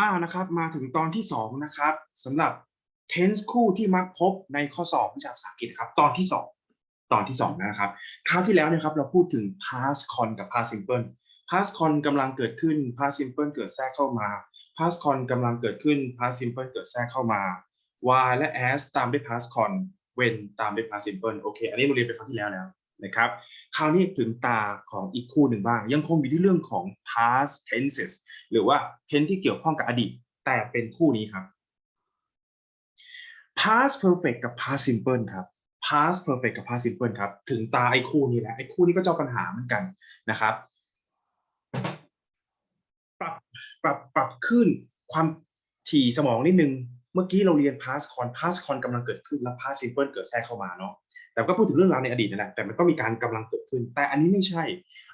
อ่านะครับ มาถึงตอนที่สองนะครับสำหรับ tense คู่ที่มักพบในข้อสอบวิชาภาษาอังกฤษครับ ตอนที่สองตอนที่สองนะครับคราวที่แล้วเนะครับเราพูดถึง past con กับ past simple past con กำลังเกิดขึ้น past simple เกิดแทรกเข้ามา past con กำลังเกิดขึ้น past simple เกิดแทรกเข้ามา while และ as ตามด้วย past con when ตามด้วย past simple โอเค อันนี้เราเรียนไปคราวที่แล้วแล้ว นะครับ คราวนี้ถึงตาของอีกคู่หนึ่งบ้าง ยังคงอยู่ที่เรื่องของ past tenses หรือว่า tense ที่เกี่ยวข้องกับอดีต แต่เป็นคู่นี้ครับ past perfect กับ past simple ครับ past perfect กับ past simple ครับ ถึงตาไอ้คู่นี้แล้วไอ้คู่นี้ก็เจ้าปัญหาเหมือนกันนะครับ ปรับปรับปรับขึ้นความถี่สมองนิดนึง เมื่อกี้เราเรียน past con past con กำลังเกิดขึ้นแล้ว past simple เกิดแทรกเข้ามาเนาะแต่ก็พูดถึงเรื่องราวในอดีตนะ แต่มันต้องมีการกำลังเกิดขึ้น แต่อันนี้ไม่ใช่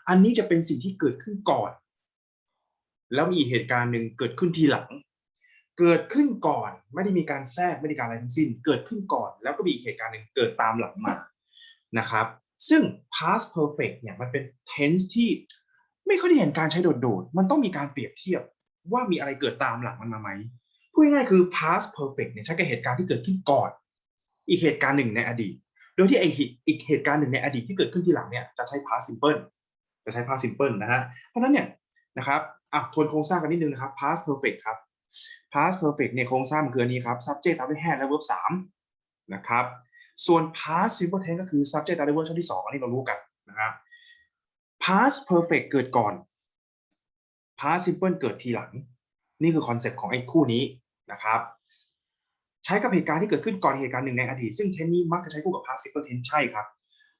อันนี้จะเป็นสิ่งที่เกิดขึ้นก่อน แล้วมีเหตุการณ์หนึ่งเกิดขึ้นทีหลัง เกิดขึ้นก่อน ไม่ได้มีการแทรกไม่ได้การอะไรทั้งสิ้น เกิดขึ้นก่อน แล้วก็มีเหตุการณ์หนึ่งเกิดตามหลังมา นะครับ ซึ่ง past perfect เนี่ยมันเป็น tense ที่ไม่ค่อยได้เห็นการใช้โดดๆ มันต้องมีการเปรียบเทียบว่ามีอะไรเกิดตามหลังมันมาไหม พูดง่ายๆคือ past perfect เนี่ยใช้กับเหตุการณ์ที่เกิดขึ้นก่อน อีกเหตุการณ์หนึ่งในอดีต โดยที่ไออีกเหตุการณ์หนึ่งในอดีตที่เกิดขึ้นทีหลังเนี่ยจะใช้ past simple จะใช้ past simple นะฮะเพราะฉะนั้นเนี่ยนะครับอะทวนโครงสร้างกันนิดนึงนะครับ past perfect ครับ past perfect เนี่ยโครงสร้างมันคืออันนี้ครับ subject ตามด้วย had และ verb 3นะครับส่วน past simple tense ก็คือ subject ตามด้วย verb ช่องที่2อันนี้เรารู้กันนะครับ past perfect เกิดก่อน past simple เกิดทีหลัง นี่คือคอนเซปต์ของไอ้คู่นี้ นะครับ ใช้กับเหตุการณ์ที่เกิดขึ้นก่อนเหตุการณ์หนึ่งในอดีต ซึ่งเทนนี้มักจะใช้คู่กับ past simple tense ใช่ครับ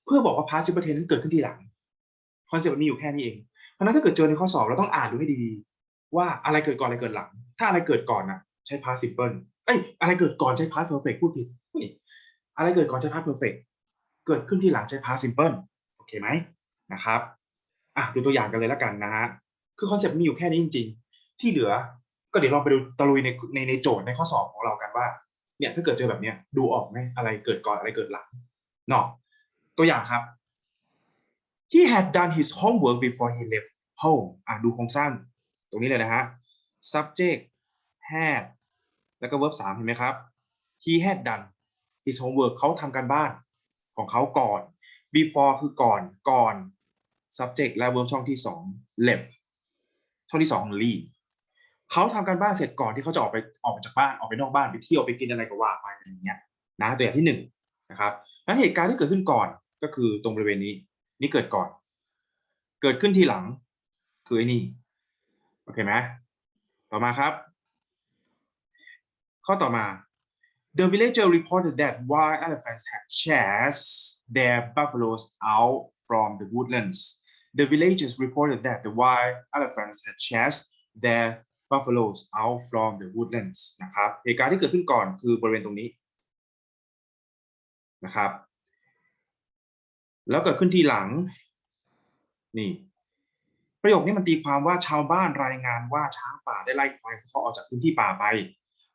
เพื่อบอกว่า past simple tense นั้นเกิดขึ้นทีหลังคอนเซ็ปต์มันมีอยู่แค่นี้เอง เพราะฉะนั้นถ้าเกิดเจอในข้อสอบเราต้องอ่านดูให้ดี ว่าอะไรเกิดก่อนอะไรเกิดหลัง ถ้าอะไรเกิดก่อนนะใช้ past simple เอ้ยอะไรเกิดก่อนใช้ past perfect พูดผิดอะไรเกิดก่อนใช้ past perfect เกิดขึ้นทีหลังใช้ past simple โอเคไหมนะครับอะดูตัวอย่างกันเลยแล้วกันนะฮะคือคอนเซ็ปต์มีอยู่แค่นี้จริง ๆ ที่เหลือ ก็เดี๋ยวลองไปดูตะลุยในในในโจทย์ในข้อสอบของเรากันว่า เนี่ยถ้าเกิดเจอแบบเนี้ยดูออกไหมอะไรเกิดก่อนอะไรเกิดหลังเนาะตัวอย่างครับ he had done his homework before he left home อะดูโครงสร้างตรงนี้เลยนะฮะ subject had แล้วก็ verb 3เห็นไหมครับ he had done his homework เขาทำการบ้านของเขาก่อน before คือก่อนก่อน subject และ verb ช่องที่ 2 left ช่องที่ 2 leave เขาทำการบ้านเสร็จก่อนที่เขาจะออกไปออกจากบ้านออกไปนอกบ้านไปเที่ยวไปกินอะไรก็ว่าไปอะไรอย่างเงี้ยนะตัวอย่างที่หนึ่งนะครับนั้นเหตุการณ์ที่เกิดขึ้นก่อนก็คือตรงบริเวณนี้ นี่เกิดก่อน เกิดขึ้นทีหลัง คือไอ้นี่โอเคไหมต่อมาครับ ข้อต่อมา The villager reported that wild elephants had chased their buffaloes out from the woodlands. The villagers reported that the wild elephants had chased their buffaloes out from the woodlands นะครับเหตุการณ์ที่เกิดขึ้นก่อนคือบริเวณตรงนี้นะครับ แล้วเกิดขึ้นทีหลังนี่ประโยคนี้มันตีความว่าชาวบ้านรายงานว่าช้างป่าได้ไล่ควายของเขาออกจากพื้นที่ป่าไป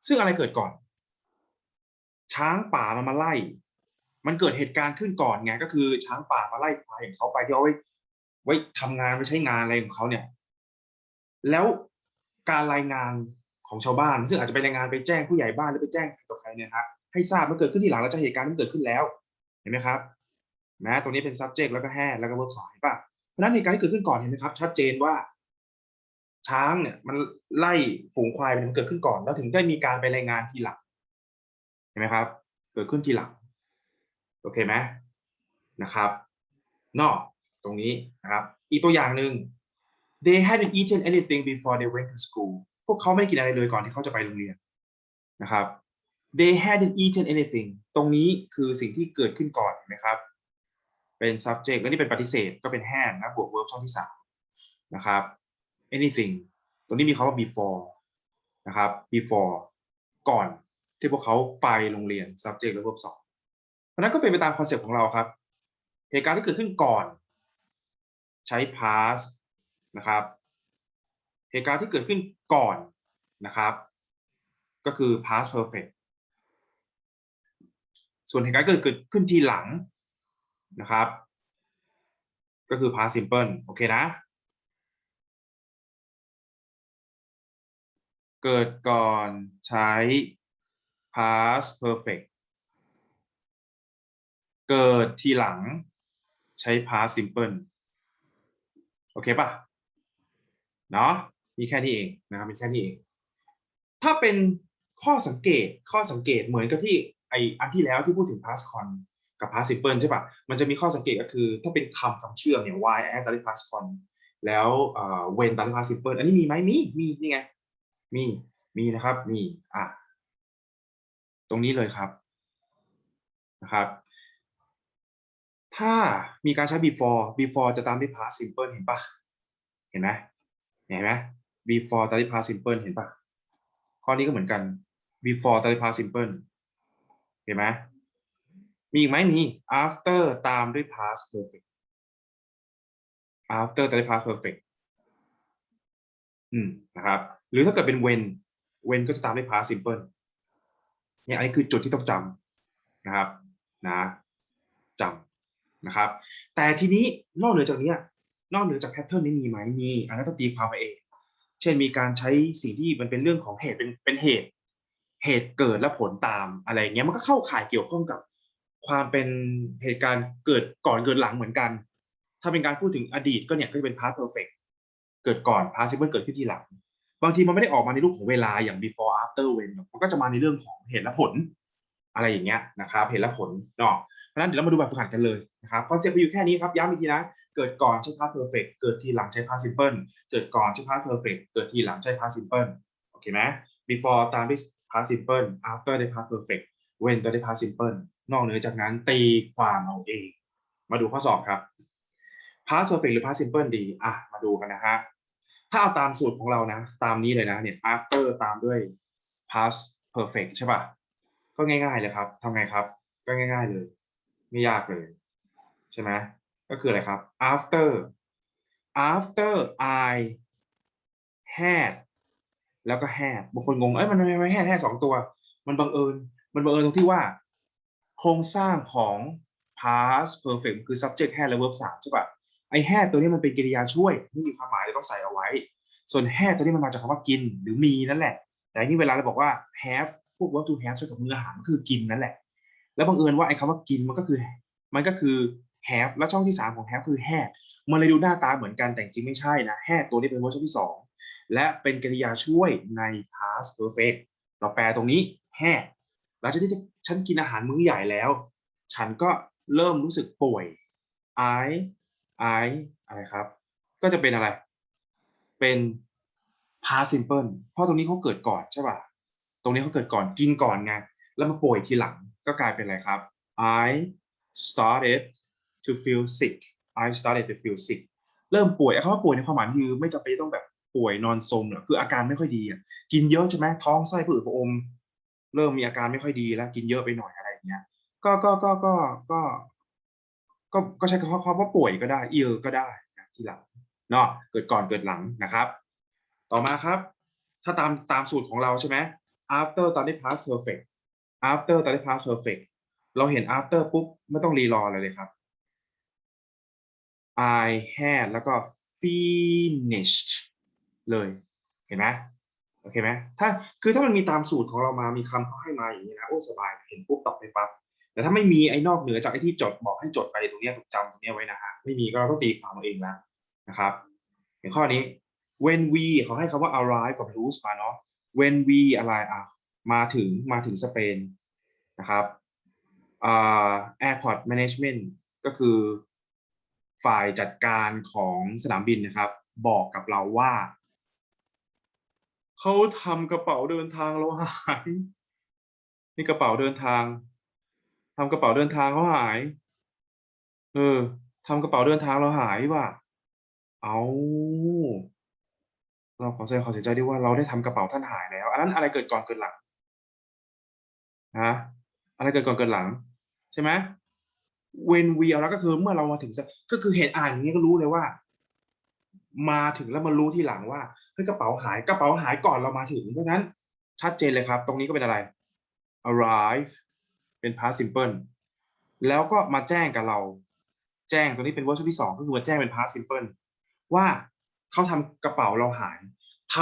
ซึ่งอะไรเกิดก่อน ช้างป่ามันมาไล่ มันเกิดเหตุการณ์ขึ้นก่อนไงก็คือ ช้างป่ามาไล่ควายของเขาไปที่เอาไว้ไว้ทำงานไว้ใช้งานอะไรของเขาเนี่ย แล้ว การรายงานของชาวบ้าน ซึ่งอาจจะไปรายงานไปแจ้งผู้ใหญ่บ้านหรือไปแจ้งใครต่อใครเนี่ยครับให้ทราบมันเกิดขึ้นทีหลังแล้วจะเหตุการณ์มันเกิดขึ้นแล้วเห็นไหมครับนะตรงนี้เป็น subject แล้วก็ had แล้วก็ verb สายป่ะเพราะฉะนั้นเหตุการณ์ที่เกิดขึ้นก่อนเห็นไหมครับ ชัดเจนว่า ช้างเนี่ยมันไล่ฝูงควายมันเกิดขึ้นก่อน แล้วถึงได้มีการไปรายงานทีหลังเห็นไหมครับ เกิดขึ้นทีหลังโอเคไหมนะครับนอกตรงนี้นะครับ อีกตัวอย่างหนึ่ง they hadn't eaten anything before they went to school พวกเขาไม่ได้กินอะไรเลยก่อนที่เขาจะไปโรงเรียนนะครับ they hadn't eaten anything ตรงนี้คือสิ่งที่เกิดขึ้นก่อนนะครับ เป็น subject และนี่เป็นปฏิเสธก็เป็น had นะบวก verb ช่องที่สามนะครับ anything ตรงนี้มีคำว่า before นะครับ before ก่อนที่พวกเขาไปโรงเรียน subject และ verb สองเพราะนั้นก็เป็นไปตามคอนเซปต์ของเราครับ เหตุการณ์ที่เกิดขึ้นก่อน ใช้ past นะครับเหตุการณ์ที่เกิดขึ้นก่อนนะครับ ก็คือ past perfect ส่วนเหตุการณ์เกิดเกิดขึ้นทีหลังนะครับ ก็คือ past simple โอเคนะ เกิดก่อนใช้ past perfect เกิดทีหลังใช้ past simple โอเคปะ เนาะมีแค่นี้เองนะครับมีแค่นี้เอง ถ้าเป็นข้อสังเกตข้อสังเกตเหมือนกับที่ไออันที่แล้วที่พูดถึง past con กับ past simple ใช่ปะมันจะมีข้อสังเกตก็คือ ถ้าเป็นคำคำเชื่อมเนี่ย why as ตามด้วย past con แล้ว when ตามด้วย past simple อันนี้มีไหมมีมีนี่ไงมีมีนะครับมีอะตรงนี้เลยครับนะครับ ถ้ามีการใช้ before before จะตามด้วย past simple เห็นปะเห็นไหม เห็นไหม before ตามด้วย past simple เห็นปะข้อนี้ก็เหมือนกัน before ตามด้วย past simple เห็นไหมมีอีกไหมมี after ตามด้วย past perfect after ตามด้วย past perfect อืมนะครับ หรือถ้าเกิดเป็น when when ก็จะตามด้วย past simple เนี่ยอันนี้คือจุดที่ต้องจำนะครับนะจำนะครับ แต่ทีนี้นอกเหนือจากนี้ นอกเหนือจากแพทเทิร์นนี้มีไหมมีอันนั้นต้องตีความมาเอง เช่นมีการใช้สิ่งที่มันเป็นเรื่องของเหตุเป็นเป็นเหตุ เหตุเกิดและผลตามอะไรเงี้ยมันก็เข้าข่ายเกี่ยวข้องกับ ความเป็นเหตุการณ์เกิดก่อนเกิดหลังเหมือนกัน ถ้าเป็นการพูดถึงอดีตก็เนี่ยก็จะเป็น past perfect เกิดก่อน past simple เกิดขึ้นทีหลังบางทีมันไม่ได้ออกมาในรูปของเวลาอย่าง before after when มันก็จะมาในเรื่องของเหตุและผล อะไรอย่างเงี้ยนะครับเหตุและผลเนาะเพราะนั้นเดี๋ยวเรามาดูแบบฝึกหัดกันเลยนะครับคอนเซ็ปต์อยู่แค่นี้ครับย้ำอีกทีนะ เกิดก่อนใช้ past perfect เกิดทีหลังใช้ past simple เกิดก่อนใช้ past perfect เกิดทีหลังใช้ past simple โอเคไหม before ตามด้วย past simple after ได้ past perfect when ตัวได้ past simple นอกเหนือจากนั้นตีความเอาเอง มาดูข้อสอบครับ past perfect หรือ past simple ดีอะมาดูกันนะฮะถ้าเอาตามสูตรของเรานะ ตามนี้เลยนะเนี่ย after ตามด้วย past perfect ใช่ป่ะก็ง่ายๆเลยครับทำไงครับ ก็ง่าย ๆเลย ไม่ยากเลย ใช่ไหม ก็คืออะไรครับ after after I had แล้วก็ had บางคนงง เอ้ยมันไมไม่ had had สองตัว มันบังเอิญ มันบังเอิญตรงที่ว่า โครงสร้างของ past perfect คือ subject had และ verb สามใช่ป่ะไอ้ had ตัวนี้มันเป็นกริยาช่วยที่มีความหมายจะต้องใส่เอาไว้ ส่วน had ตัวนี้มันมาจากคำว่ากินหรือมีนั่นแหละ แต่อันนี่เวลาเราบอกว่า have พวก verb to have ช่วยกับมืออาหารก็คือกินนั่นแหละ แล้วบังเอิญว่าไอ้คำว่ากินมันก็คือ มันก็คือ have แล้วช่องที่ 3 ของ have คือ had มันเลยดูหน้าตาเหมือนกันแต่จริงไม่ใช่นะ had ตัวนี้เป็น verb ช่องที่ 2 และเป็นกริยาช่วยใน past perfect เราแปลตรงนี้ had หลังจากที่ฉันกินอาหารมื้อใหญ่แล้ว ฉันก็เริ่มรู้สึกป่วย I I อะไรครับ ก็จะเป็นอะไร เป็น past simple เพราะตรงนี้เขาเกิดก่อนใช่ป่ะ ตรงนี้เขาเกิดก่อนกินก่อนไง แล้วมาป่วยทีหลังก็กลายเป็นอะไรครับ I started to feel sick I started to feel sick เริ่มป่วยคำว่าป่วยในความหมายคือไม่จำเป็นต้องแบบป่วยนอนสมหรอกคืออาการไม่ค่อยดีอะกินเยอะใช่ไหมท้องไส้ผืดผอมเริ่มมีอาการไม่ค่อยดีแล้ว กินเยอะไปหน่อยอะไรอย่างเงี้ยก็ก็ก็ก็ก็ก็ก็ใช้คำว่าป่วยก็ได้เออก็ได้นะทีหลังเนาะเกิดก่อนเกิดหลังนะครับ ต่อมาครับ ถ้าตามตามสูตรของเราใช่ไหม after ตอนนี้ past perfect after ตอนนี้ past perfect เราเห็น after ปุ๊บไม่ต้องรีรออะไรเลยครับ I had แล้วก็ finished เลย เห็นไหมโอเคไหมถ้าคือถ้ามันมีตามสูตรของเรามามีคำเขาให้มาอย่างนี้นะโอ้สบายเห็นปุ๊บตอบไปปั๊บแต่ถ้าไม่มีไอ้นอกเหนือจากไอ้ที่จดบอกให้จดไปตรงนี้ถูกจำตรงนี้ไว้นะฮะไม่มีก็เราต้องตีความเอาเองแล้วนะครับอย่างข้อนี้ when we เขาให้คำว่า arrive กับ lose มาเนาะ when we อะไรอะมาถึงมาถึงสเปนนะครับอ่า airport management ก็คือ ฝ่ายจัดการของสนามบินนะครับ บอกกับเราว่าเขาทำกระเป๋าเดินทางเราหายนี่กระเป๋าเดินทางทำกระเป๋าเดินทางเขาหาย เออทำกระเป๋าเดินทางเราหายว่ะเอาเราขอแสดงความเสียใจด้วยว่าเราได้ทำกระเป๋าท่านหายแล้ว อันนั้นอะไรเกิดก่อนเกิดหลังฮะอะไรเกิดก่อนเกิดหลัง ใช่ไหม when we เอาแล้วก็คือเมื่อเรามาถึงก็คือเห็นอ่านอย่างนี้ก็รู้เลยว่า มาถึงแล้วมารู้ที่หลังว่าเฮ้ยกระเป๋าหายกระเป๋าหายก่อนเรามาถึงเพราะฉะนั้นชัดเจนเลยครับ ตรงนี้ก็เป็นอะไร arrive เป็น past simple แล้วก็มาแจ้งกับเรา แจ้งตรงนี้เป็น verb ที่สองก็คือมาแจ้งเป็น past simple ว่าเขาทำกระเป๋าเราหายท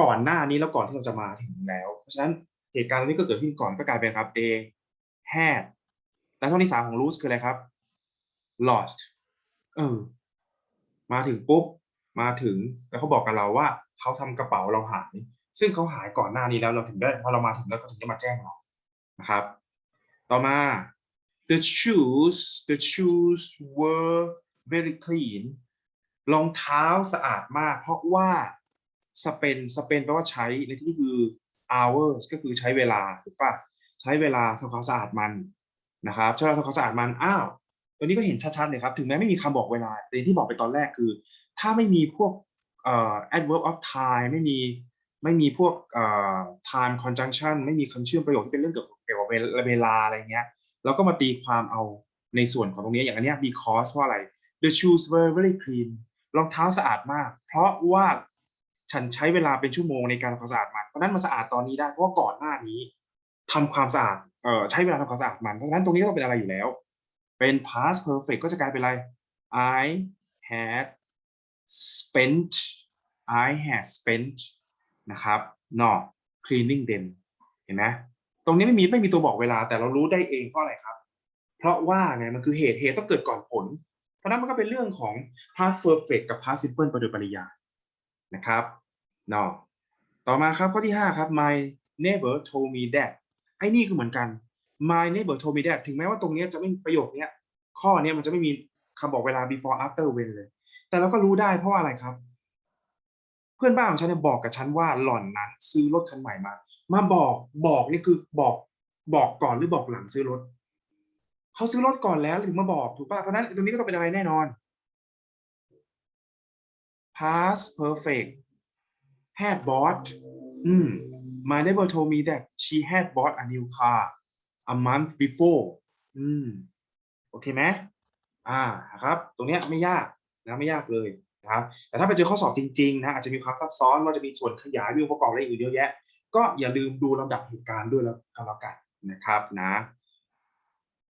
ก่อนหน้านี้แล้วก่อนที่เราจะมาถึงแล้ว เพราะฉะนั้นเหตุการณ์นี้ก็เกิดขึ้นก่อนก็กลายเป็นครับ they had แล้วช่องที่สามของ lose คืออะไรครับ lost เออ มาถึงปุ๊บ มาถึงแล้วเขาบอกกับเราว่าเขาทำกระเป๋าเราหาย ซึ่งเขาหายก่อนหน้านี้แล้วเราถึงได้พอเรามาถึงแล้วก็ถึงได้มาแจ้งเรานะครับ ต่อมา the shoes the shoes were very clean รองเท้าสะอาดมาก เพราะว่า spend spend แปลว่าใช้ในที่นี้คือ hours ก็คือใช้เวลาถูกปะใช้เวลาทำความสะอาดมัน นะครับใช้เวลาทำความสะอาดมันอ้าวตัวนี้ก็เห็นชัดๆเลยครับ ถึงแม้ไม่มีคำบอกเวลาแต่ที่บอกไปตอนแรกคือ ถ้าไม่มีพวกเอ่อ adverb of time ไม่มีไม่มีพวกเอ่อ time conjunction ไม่มีคำเชื่อมประโยคที่เป็นเรื่องเกี่ยวกับเกี่ยวกับเวลาอะไรเงี้ยเราก็มาตีความเอาในส่วนของตรงนี้อย่างอันเนี้ย because เพราะอะไร the shoes were very clean รองเท้าสะอาดมาก เพราะว่าฉันใช้เวลาเป็นชั่วโมงในการทำความสะอาดมันเพราะนั้นมันสะอาดตอนนี้ได้เพราะว่าก่อนหน้านี้ทำความสะอาด เอ่อใช้เวลาทำความสะอาดมันเพราะฉะนั้นตรงนี้ก็ต้องเป็นอะไรอยู่แล้ว เป็น past perfect ก็จะกลายเป็นอะไร I had spent I had spent นะครับ not cleaning them เห็นไหมตรงนี้ไม่มีไม่มีตัวบอกเวลาแต่เรารู้ได้เองเพราะอะไรครับ เพราะว่าไงมันคือเหตุเหตุต้องเกิดก่อนผล เพราะนั้นมันก็เป็นเรื่องของ past perfect กับ past simple ไปโดยปริยายนะครับเนาะต่อมาครับข้อที่ 5 ครับ my neighbor told me that ไอ้นี่ก็เหมือนกัน my neighbor told me that ถึงแม้ว่าตรงเนี้ยจะไม่ประโยคนี้ข้อเนี้ยมันจะไม่มีคำบอกเวลา before after when เลย แต่เราก็รู้ได้เพราะว่าอะไรครับ เพื่อนบ้านของฉันเนี่ยบอกกับฉันว่าหล่อนนั้นซื้อรถคันใหม่มา มาบอกบอกนี่คือบอกบอกก่อนหรือบอกหลังซื้อรถเขาซื้อรถก่อนแล้วถึงมาบอกถูกป่ะเพราะฉะนั้นตรงนี้ก็ต้องเป็นอะไรแน่นอน past perfect had bought อืม my neighbor told me that she had bought a new car a month before อืมโอเคไหมอ่าครับ ตรงเนี้ยไม่ยากนะไม่ยากเลยนะครับแต่ถ้าไปเจอข้อสอบจริงๆนะอาจจะมีความซับซ้อนว่าจะมีส่วนขยายมีองค์ประกอบอะไรอื่นเยอะแยะ ก็อย่าลืมดูลำดับเหตุการณ์ด้วยแล้วกันแล้วกันนะครับนะ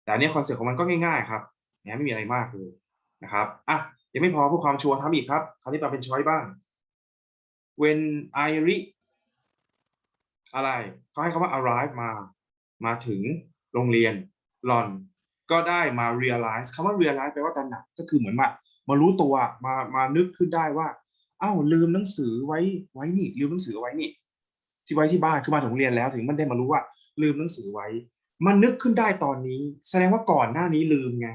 แต่อันนี้คอนเซ็ปต์ของมันก็ง่ายๆครับนะไม่มีอะไรมากเลยนะครับอะยังไม่พอผู้ความชัวร์ทำอีกครับคราวนี้มาเป็นช้อยบ้าง when I re อะไรเขาให้คำว่า arrive มา มาถึงโรงเรียนหลอน ก็ได้มา realize คำว่า realize แปลว่าตระหนักก็คือเหมือนมามารู้ตัวมามานึกขึ้นได้ว่าอ้าวลืมหนังสือไว้ไว้นี่ลืมหนังสือไว้นี่ ที่ไว้ที่บ้านคือมาถึงโรงเรียนแล้วถึงมันได้มารู้ว่า ลืมหนังสือไว้ มันนึกขึ้นได้ตอนนี้ แสดงว่าก่อนหน้านี้ลืมไง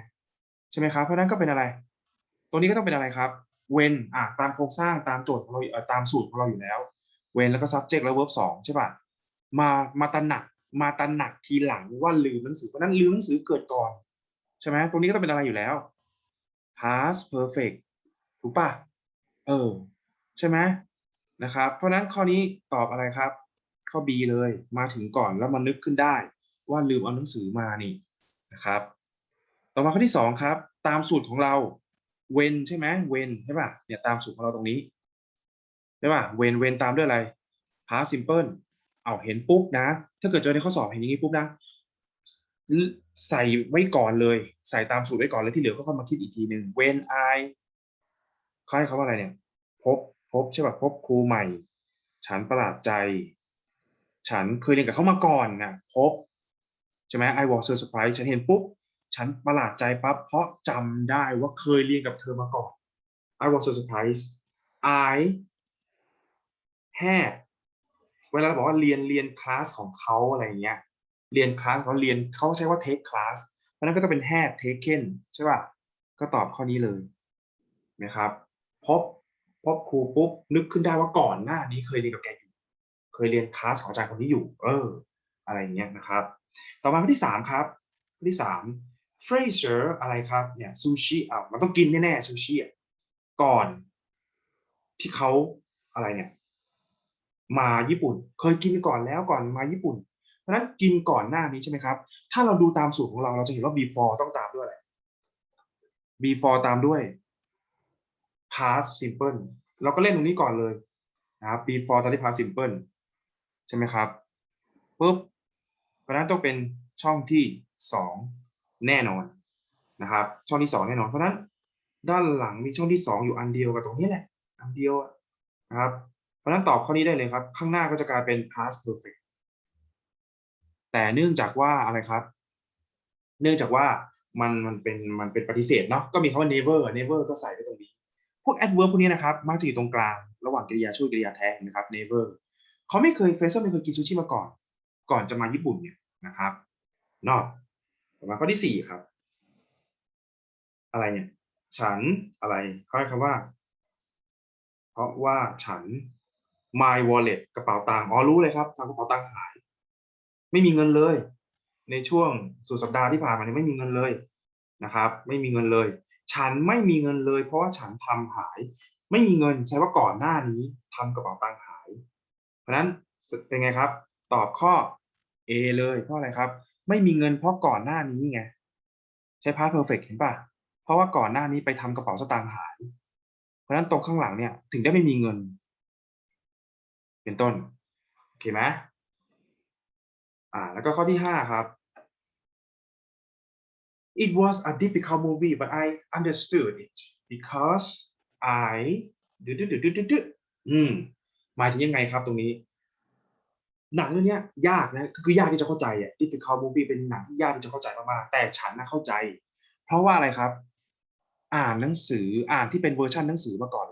ใช่ไหมครับเพราะนั้นก็เป็นอะไรตรงนี้ก็ต้องเป็นอะไรครับ when อะตามโครงสร้างตามโจทย์ของเราตามสูตรของเราอยู่แล้ว when แล้วก็ subject แล้ว verb สองใช่ป่ะ มามาตระหนักมาตระหนักทีหลังว่าลืมหนังสือเพราะนั้นลืมหนังสือเกิดก่อน ใช่ไหมตรงนี้ก็ต้องเป็นอะไรอยู่แล้ว past perfect ถูกปะเออ ใช่ไหมนะครับ เพราะนั้นข้อนี้ตอบอะไรครับ ข้อ B เลยมาถึงก่อนแล้วมานึกขึ้นได้ ว่าลืมเอาหนังสือมานี่นะครับ ต่อมาข้อที่สองครับ ตามสูตรของเรา when ใช่ไหม when ใช่ป่ะเนี่ยตามสูตรของเราตรงนี้ใช่ป่ะ when when ตามด้วยอะไร past simple เอาเห็นปุ๊บนะ ถ้าเกิดเจอในข้อสอบเห็นอย่างนี้ปุ๊บนะ ใส่ไว้ก่อนเลย ใส่ตามสูตรไว้ก่อนเลยที่เหลือก็เข้ามาคิดอีกทีหนึ่ง when I เขาให้เขาว่าอะไรเนี่ย พบพบใช่ป่ะพบครูใหม่ ฉันประหลาดใจ ฉันเคยเรียนกับเขามาก่อนนะพบใช่ไหม I was surprised ฉันเห็นปุ๊บฉันประหลาดใจปั๊บเพราะจำได้ว่าเคยเรียนกับเธอมาก่อน I was surprised I had เวลาเราบอกว่าเรียนเรียนคลาสของเขาอะไรเงี้ยเรียนคลาสเขาเรียนเขาใช้ว่า take class เพราะนั้นก็ต้องเป็น had taken ใช่ป่ะก็ตอบข้อนี้เลยนะครับพบพบครูปุ๊บนึกขึ้นได้ว่าก่อนหน้านี้เคยเรียนกับแกอยู่เคยเรียนคลาสของอาจารย์คนนี้อยู่ เออ อะไรเงี้ยนะครับ ต่อมาข้อที่สามครับข้อที่สาม Fraser อะไรครับเนี่ยซูชิอะมันต้องกินแน่ๆซูชิอะก่อนที่เขาอะไรเนี่ย มาญี่ปุ่น เคยกินก่อนแล้วก่อนมาญี่ปุ่น เพราะนั้นกินก่อนหน้านี้ใช่ไหมครับ ถ้าเราดูตามสูตรของเราเราจะเห็นว่า before ต้องตามด้วยอะไร before ตามด้วย past simple เราก็เล่นตรงนี้ก่อนเลยนะครับ before ตามด้วย past simple ใช่ไหมครับปุ๊บเพราะนั้นต้องเป็นช่องที่สองแน่นอนนะครับ ช่องที่สองแน่นอนเพราะนั้น ด้านหลังมีช่องที่สองอยู่อันเดียวกับตรงนี้แหละอันเดียวนะครับ เพราะนั้นตอบข้อนี้ได้เลยครับ ข้างหน้าก็จะกลายเป็น past perfect แต่เนื่องจากว่าอะไรครับ เนื่องจากว่ามันมันเป็นมันเป็นปฏิเสธเนาะก็มีคำว่า never never ก็ใส่ไว้ตรงนี้ พวก adverb พวกนี้นะครับมักจะอยู่ตรงกลาง ระหว่างกริยาช่วยกริยาแท้นไหมครับ never เขาไม่เคยเฟรเซอร์ไม่เคยกินซูชิมาก่อน ก่อนจะมาญี่ปุ่นเนี่ยนะครับ not ต่อมาข้อที่สี่ครับ อะไรเนี่ย ฉันอะไรเขาให้คำว่า เพราะว่าฉัน my wallet กระเป๋าตังค์อ๋อรู้เลยครับทำกระเป๋าตังค์หาย ไม่มีเงินเลย ในช่วงสุดสัปดาห์ที่ผ่านมาเนี่ยไม่มีเงินเลยนะครับ ไม่มีเงินเลย ฉันไม่มีเงินเลย เพราะว่าฉันทำหาย ไม่มีเงินใช้ว่าก่อนหน้านี้ทำกระเป๋าตังค์หาย เพราะฉะนั้นเป็นไงครับ ตอบข้อ A เลยเพราะอะไรครับ ไม่มีเงินเพราะก่อนหน้านี้ไงใช้ past perfect เห็นป่ะเพราะว่าก่อนหน้านี้ไปทำกระเป๋าสตางค์หาย เพราะฉะนั้นตรงข้างหลังเนี่ยถึงได้ไม่มีเงิน เป็นต้น โอเคไหมอ่า แล้วก็ข้อที่ห้าครับ It was a difficult movie but I understood it because I ดึดดึดดึดดึดดึดอืมหมายถึงยังไงครับตรงนี้ หนังเรื่องนี้ยากนะคือยากที่จะเข้าใจอะ difficult movie เป็นหนังที่ยากที่จะเข้าใจมากๆแต่ฉันน่ะเข้าใจ เพราะว่าอะไรครับ อ่านหนังสืออ่านที่เป็นเวอร์ชันหนังสือมาก่อน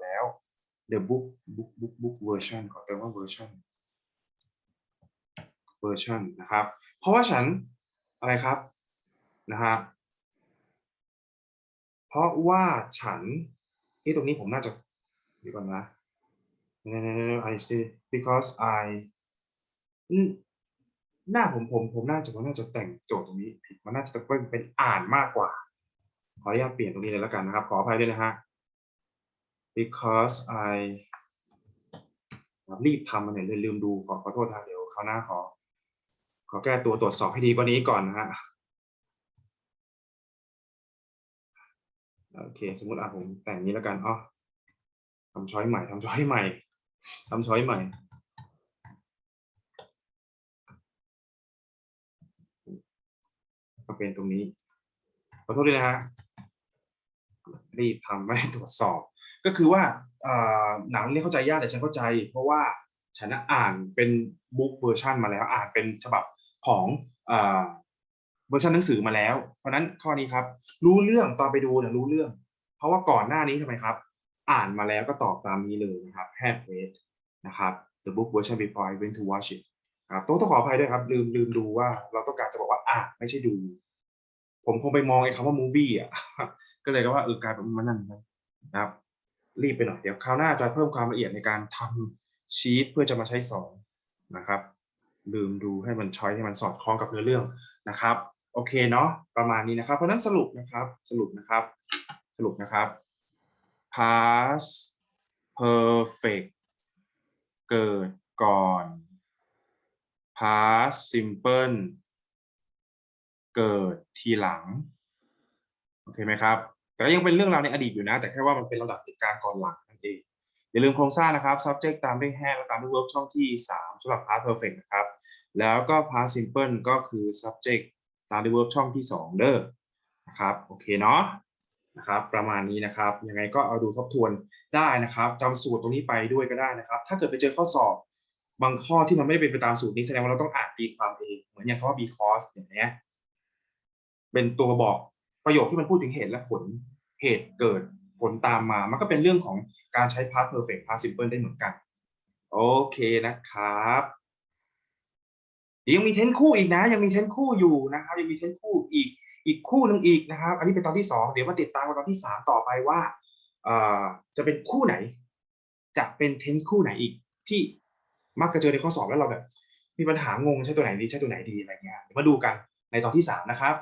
the book book book book version ขอเติมว่า version version นะครับ เพราะว่าฉันอะไรครับนะฮะเพราะว่าฉันที่ตรงนี้ผมน่าจะเดี๋ยวก่อนนะ no no no I still because I หน้าผมผมผมน่าจะผมน่าจะแต่งโจทย์ตรงนี้ผิดมันน่าจะเป็นเป็นอ่านมากกว่า ขออนุญาตเปลี่ยนตรงนี้เลยแล้วกันนะครับ ขออภัยด้วยนะฮะ because I รีบทำมันเนี่ยเลยลืมดูขอขอโทษนะเดี๋ยวคราวหน้าขอ ขอแก้ตัวตรวจสอบให้ดีกว่านี้ก่อนนะฮะโอเคสมมติอะผมแต่งนี้แล้วกันอ๋อทำช้อยใหม่ทำช้อยใหม่ทำช้อยใหม่ก็เป็นตรงนี้ขอโทษด้วยนะฮะรีบทำไม่ตรวจสอบ ก็คือว่าหนังเรื่เข้าใจยากแต่ฉันเข้าใจ เพราะว่าฉันอ่านเป็นบุ๊กเวอร์ชันมาแล้ว อ่านเป็นฉบับของเวอร์ชันหนังสือมาแล้ว เพราะนั้นข้อนี้ครับ รู้เรื่องตอนไปดูเนี่ยรู้เรื่อง เพราะว่าก่อนหน้านี้ทำไมครับ อ่านมาแล้วก็ตอบตามนี้เลยนะครับ had read นะครับ the book version before I went to watch it ครับต้องต้องขออภัยด้วยครับ ลืมลืมดูว่าเราต้องการจะบอกว่าอ่านไม่ใช่ดู ผมคงไปมองไอ้คำว่า movie อะก็เลยก็ว่าเออกลายเป็นมันนั่นนะครับ รีบไปหน่อยเดี๋ยวคราวหน้าจะเพิ่มความละเอียดในการทำชีตเพื่อจะมาใช้สอนนะครับ ลืมดูให้มันช้อยให้มันสอดคล้องกับเนื้อเรื่องนะครับ โอเคเนาะประมาณนี้นะครับ เพราะฉะนั้นสรุปนะครับสรุปนะครับสรุปนะครับ past perfect เกิดก่อน past simple เกิดทีหลัง โอเคไหมครับ แต่ก็ยังเป็นเรื่องราวในอดีตอยู่นะ แต่แค่ว่ามันเป็นระดับเหตุการณ์ก่อนหลังนั่นเองอย่าลืมโครงสร้างนะครับ subject ตามด้วย have และตามด้วย verb ช่องที่ 3สำหรับ past perfect นะครับ แล้วก็ past simple ก็คือ subject ตามด้วย verb ช่องที่ 2 เด้อนะครับโอเคเนาะนะครับประมาณนี้นะครับยังไงก็เอาดูทบทวนได้นะครับจำสูตรตรงนี้ไปด้วยก็ได้นะครับ ถ้าเกิดไปเจอข้อสอบบางข้อที่มันไม่ได้เป็นไปตามสูตรนี้แสดงว่าเราต้องอ่านตีความเอง เหมือนอย่างคำว่า because อย่างเนี้ยเป็นตัวบอก ประโยคที่มันพูดถึงเหตุและผลเหตุเกิดผลตามมา มันก็เป็นเรื่องของการใช้ past perfect past simple ได้เหมือนกัน โอเคนะครับเดี๋ยวยังมีเทนคู่อีกนะ ยังมีเทนคู่อยู่นะครับ ยังมีเทนคู่อีกอีกคู่หนึ่งอีกนะครับ อันนี้เป็นตอนที่สองเดี๋ยวมาติดตามตอนที่สามต่อไปว่าจะเป็นคู่ไหน จะเป็นเทนคู่ไหนอีกที่มักจะเจอในข้อสอบแล้วเราแบบ มีปัญหางงใช้ตัวไหนดีใช้ตัวไหนดีอะไรเงี้ยเดี๋ยวมาดูกันในตอนที่สามนะครับ